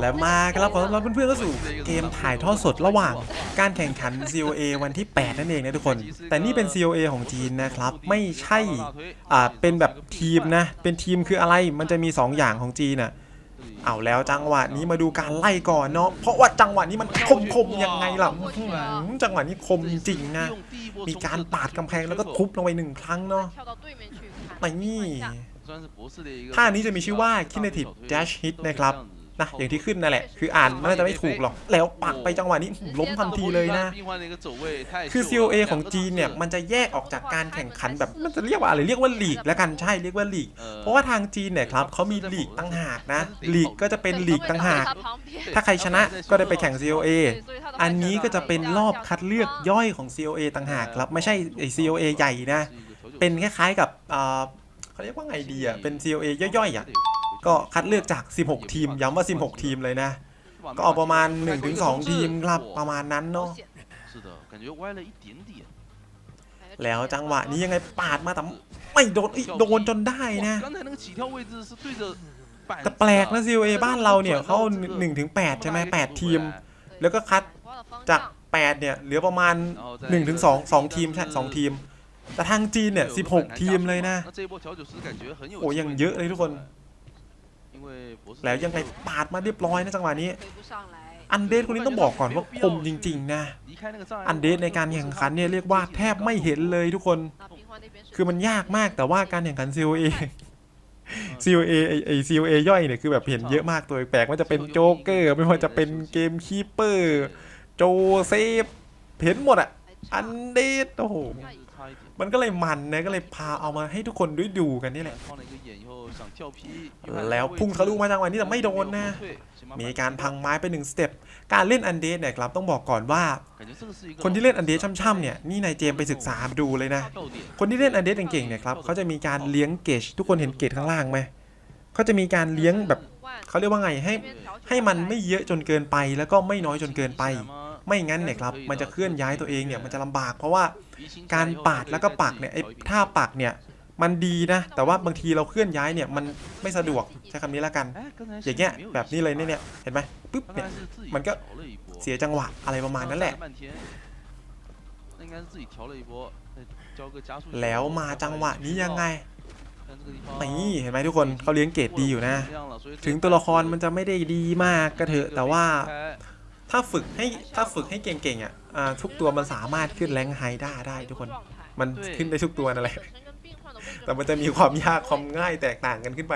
และมาครับขอต้อนรับเพื่อนๆเข้าสู่เกมถ่ายทอดสดระหว่างการแข่งขัน COA วันที่ 8 นั่นเองนะทุกคน แต่นี่เป็น COA ของจีนนะครับ ไม่ใช่อ่าเป็นแบบทีมนะ เป็นทีมคืออะไรมันจะมี 2 อย่างของจีนอะเอาแล้วจังหวะนี้มาดูการไล่ก่อนเนาะเพราะว่าจังหวะนี้มันคมคมยังไงล่ะจังหวะนี้คมจริงนะมีการปาดกำแพงแล้วก็ทุบลงไปหนึ่งครั้งเนาะไปนี่ ถ้าอันนี้จะมีชื่อว่า kinetic dash hit นะครับนะอย่างที่ขึ้นนั่นแหละ คืออ่านมันน่าจะไม่ถูกหรอก แล้วปักไปจังหวะนี้ล้มทันทีเลยนะ คือ COA ของจีนเนี่ย มันจะแยกออกจากการแข่งขันแบบมันจะเรียกว่าอะไรเรียกว่าลีกแล้วกันใช่เรียกว่าลีก เพราะว่าทางจีนเนี่ยครับเขามีลีกตั้งหากนะลีกก็จะเป็นลีกตั้งหาก ถ้าใครชนะก็ได้ไปแข่ง COA อันนี้ก็จะเป็นรอบคัดเลือกย่อยของ COA ต่างหากครับไม่ใช่ COA ใหญ่นะเป็นคล้ายๆกับ เขาเรียกว่าไงดีอะเป็น COA ย่อยๆอะก็คัดเลือกจาก 16 ทีม ย้ำว่า 16 ทีมเลยนะ ก็เอาประมาณ 1-2 ทีมครับประมาณนั้นเนาะแล้วจังหวะนี้ยังไงปาดมาแต่ไม่โดนเอ้ยโดนจนได้นะแต่แปลกนะ COA บ้านเราเนี่ยเขา1ถึง8ใช่ไหม8ทีม แล้วก็คัดจาก 8 เนี่ยเหลือประมาณ1ถึง2 2 ทีมใช่2ทีม แต่ทางจีนเนี่ย 16 ทีมเลยนะ โอ้ยังเยอะเลยทุกคน แล้วยังไงปาดมาเรียบร้อยนะจังหวะนี้ อันเดสคนนี้ต้องบอกก่อนว่าคมจริง ๆ นะ อันเดสในการแข่งขันเนี่ยเรียกว่าแทบไม่เห็นเลยทุกคน คือมันยากมากแต่ว่าการแข่งขัน COA COA ไอไอ COA ย่อยเนี่ยคือแบบเห็นเยอะมากตัวแปลกว่าจะเป็นโจ๊กเกอร์ไม่ว่าจะเป็นเกมคีเปอร์โจเซฟเห็นหมดอะอันเดสโอ้โห มันก็เลยมันนะก็เลยพาเอามาให้ทุกคนได้ดูกันนี่แหละ แล้วพุ่งทะลุมาจังหวะนี้แต่ไม่โดนนะ มีการพังไม้ไปหนึ่งสเต็ป การเล่นอันเดสเนี่ยครับต้องบอกก่อนว่า คนที่เล่นอันเดสช่ำๆเนี่ยนี่นายเจมส์ไปศึกษาดูเลยนะ คนที่เล่นอันเดสเก่งๆเนี่ยครับเขาจะมีการเลี้ยงเกจทุกคนเห็นเกจข้างล่างไหมเขาจะมีการเลี้ยงแบบเขาเรียกว่าไงให้ให้มันไม่เยอะจนเกินไปแล้วก็ไม่น้อยจนเกินไป ไม่งั้นเนี่ยครับมันจะเคลื่อนย้ายตัวเองเนี่ยมันจะลำบาก เพราะว่าการปาดแล้วก็ปักเนี่ยไอ้ท่าปักเนี่ยมันดีนะ แต่ว่าบางทีเราเคลื่อนย้ายเนี่ยมันไม่สะดวกใช้คำนี้แล้วกัน อย่างเงี้ยแบบนี้เลยเนี่ยเนี่ยเห็นไหมปุ๊บเนี่ยมันก็เสียจังหวะอะไรประมาณนั้นแหละแล้วมาจังหวะนี้ยังไงนี่เห็นไหมทุกคนเขาเลี้ยงเกรดดีอยู่นะ ถึงตัวละครมันจะไม่ได้ดีมากก็เถอะแต่ว่า ถ้าฝึกให้ถ้าฝึกให้เก่งๆอะอ่าทุกตัวมันสามารถขึ้นแรงค์ไฮด้าได้ทุกคน มันขึ้นได้ทุกตัวนั่นแหละแต่มันจะมีความยากความง่ายแตกต่างกันขึ้นไป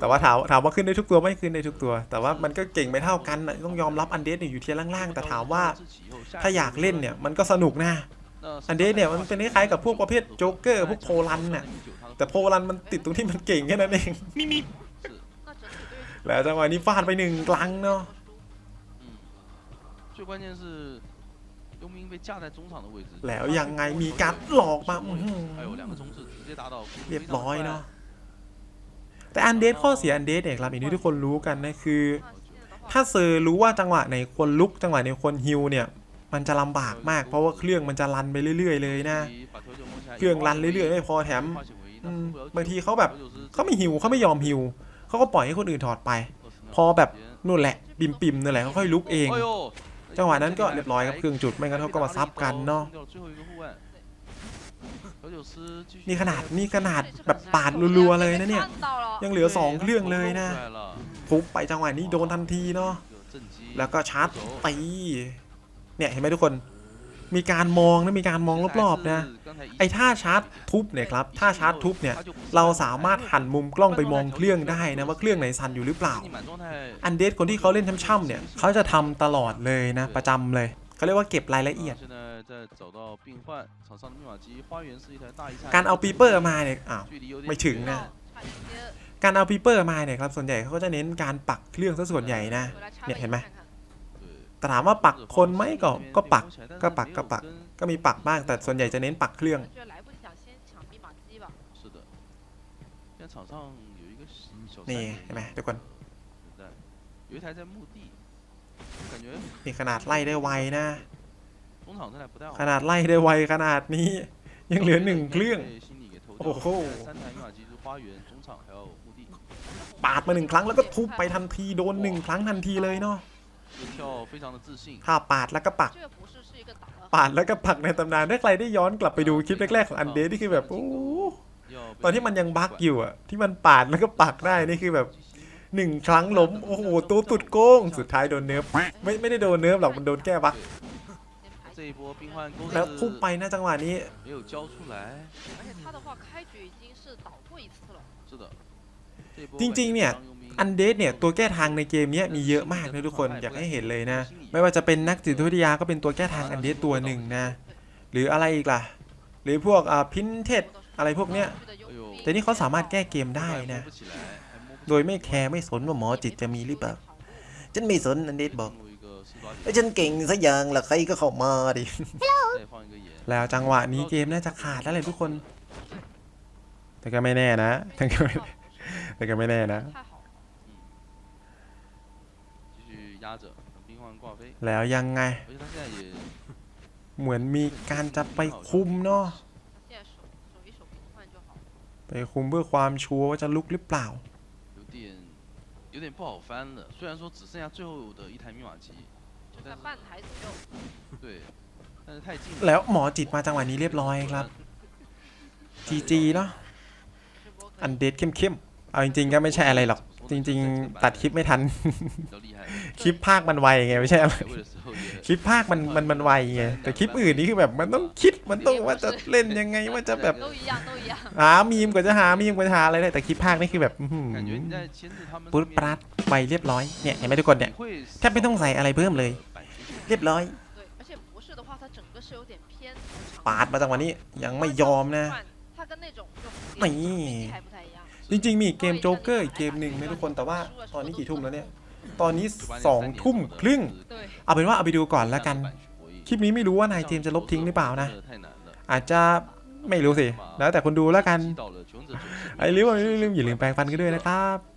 แต่ว่าถามถามว่าขึ้นได้ทุกตัวไม่ขึ้นได้ทุกตัว แต่ว่ามันก็เก่งไม่เท่ากันน่ะต้องยอมรับอันเดสเนี่ยอยู่เทียร์ล่างๆ แต่ถามว่าถ้าอยากเล่นเนี่ยมันก็สนุกนะอันเดสเนี่ยมันเป็นคล้ายๆกับพวกประเภทโจ๊กเกอร์พวกโพลันน่ะแต่โพลันมันติดตรงที่มันเก่งแค่นั้นเองแล้วจังหวะนี้ฟาดไปหนึ่งกลังเนาะ แล้วยังไงมีการหลอกมาอื้อหือเรียบร้อยเนาะแต่อันเดสข้อเสียอันเดสเนี่ยครับอย่างที่ทุกคนรู้กันนะคือ ถ้าเซอร์รู้ว่าจังหวะไหนควรลุกจังหวะไหนควรฮิวเนี่ย มันจะลำบากมากเพราะว่าเครื่องมันจะรันไปเรื่อย ๆ เลยนะ เครื่องรันเรื่อยๆไม่พอแถม อืมบางทีเขาแบบ เขาไม่ฮิวเขาไม่ยอมฮิวเขาก็ปล่อยให้คนอื่นถอดไป พอแบบนู่นแหละปิมปิมๆนั่นแหละเขาค่อยลุกเอง จังหวะนั้นก็เรียบร้อยครับเครื่องจุดไม่งั้นเขาก็มาซับกันเนาะนี่ขนาดนี่ขนาดแบบปาดรัวๆเลยนะเนี่ย ยังเหลือสองเครื่องเลยนะฟุบไปจังหวะนี้โดนทันทีเนาะแล้วก็ชาร์จตีเนี่ยเห็นไหมทุกคน มีการมองนะมีการมองรอบๆนะไอ้ท่าชาร์จทุบเนี่ยครับท่าชาร์จทุบเนี่ยเราสามารถหันมุมกล้องไปมองเครื่องได้นะว่าเครื่องไหนสั่นอยู่หรือเปล่า อันเดสคนที่เขาเล่นช่ำๆเนี่ยเขาจะทำตลอดเลยนะประจำเลยเขาเรียกว่าเก็บรายละเอียดการเอาปีเปอร์มาเนี่ยอ้าวไม่ถึงนะการเอาปีเปอร์มาเนี่ยครับส่วนใหญ่เขาก็จะเน้นการปักเครื่องซะส่วนใหญ่นะเนี่ยเห็นไหม ถามว่าปักคนไหมก็ก็ปักก็ปักก็ปัก ก็มีปักบ้างแต่ส่วนใหญ่จะเน้นปักเครื่องนี่ใช่ไหมทุกคนนี่ขนาดไล่ได้ไวนะ ขนาดไล่ได้ไวขนาดนี้ ยังเหลือหนึ่งเครื่องโอ้โหปาดมาหนึ่งครั้งแล้วก็ทุบไปทันทีโดนหนึ่งครั้งทันทีเลยเนาะ ถ้าปาดแล้วก็ปัก ปาดแล้วก็ปักในตำนานถ้าใครได้ย้อนกลับไปดูคลิปแรกๆของอันเดสนี่คือแบบโอ้ตอนที่มันยังบักอยู่อะ ที่มันปาดแล้วก็ปักได้นี่คือแบบหนึ่งครั้งล้มโอ้โหตัวสุดโกงสุดท้ายโดนเนิร์ฟไม่ไม่ได้โดนเนิร์ฟหรอกมันโดนแก้บักแล้วพุ่งไปนะจังหวะนี้จริงๆเนี่ย อันเดสเนี่ยตัวแก้ทางในเกมนี้มีเยอะมากนะทุกคนอยากให้เห็นเลยนะ ไม่ว่าจะเป็นนักจิตวิทยาก็เป็นตัวแก้ทางอันเดสตัวหนึ่งนะ หรืออะไรอีกล่ะ หรือพวกอ่าพินเทสอะไรพวกเนี้ยแต่นี่เขาสามารถแก้เกมได้นะ โดยไม่แคร์ไม่สนว่าหมอจิตจะมีหรือเปล่าฉันไม่สนอันเดสบอกไอ้ฉันเก่งสักอย่างละใครก็เข้ามาดิแล้วจังหวะนี้เกมน่าจะขาดแล้วเลยทุกคน แต่ก็ไม่แน่นะแต่ก็ไม่แน่นะ 压着，等冰幻挂飞。 แล้วยังไง 而且他现在也 เหมือนมีการจะไปคุมเนาะ 他现在守守一守平换就好了。 ไปคุมเพื่อความชัวร์ว่าจะลุกหรือเปล่า 有点有点不好翻了。虽然说只剩下最后的一台密码机，就在半台左右，对，但是太近了。 แล้วหมอจิตมาจังหวะนี้เรียบร้อยครับ GG เนาะ 这波可 อั 以 นเดดเข้มๆ เอาจริงๆ ก็ไม่ใช่อะไรหรอก จริง ๆ ตัดคลิปไม่ทัน 比较厉害， คลิปภาคมันไวไงไม่ใช่อะไร 排位的时候也 คลิปภาคมันมันมันไวไง แต่คลิปอื่นนี่คือแบบมันต้องคิด มันต้องว่าจะเล่นยังไง ว่าจะแบบ 都一样，都一样。 หามีมกว่าจะหามีมกว่าจะหาอะไรได้ แต่คลิปภาคนี่คือแบบอื้อหือ 感觉你在牵制他们 ปุ๊บปรัดไปเรียบร้อย เนี่ยเห็นไหมทุกคนเนี่ย แทบไม่ต้องใส่อะไรเพิ่มเลย เรียบร้อย 对，而且不是的话，它整个是有点偏头长。 ปาดมาจังหวะนี้ยังไม่ยอมนะ 它跟那种就蝴蝶没飞机还不太一样。 จริง ๆ มีอีกเกมโจ๊กเกอร์อีกเกมหนึ่งนะทุกคนแต่ว่าตอนนี้กี่ทุ่มแล้วเนี่ย ตอนนี้สองทุ่มครึ่ง对，เอาเป็นว่าเอาไปดูก่อนแล้วกัน คลิปนี้ไม่รู้ว่านายเจมส์จะลบทิ้งหรือเปล่านะ อาจจะไม่รู้สิ แล้วแต่คนดูแล้วกัน ไอ้ลืมอย่าลืมอย่าลืมแปลงฟันกันด้วยนะครับ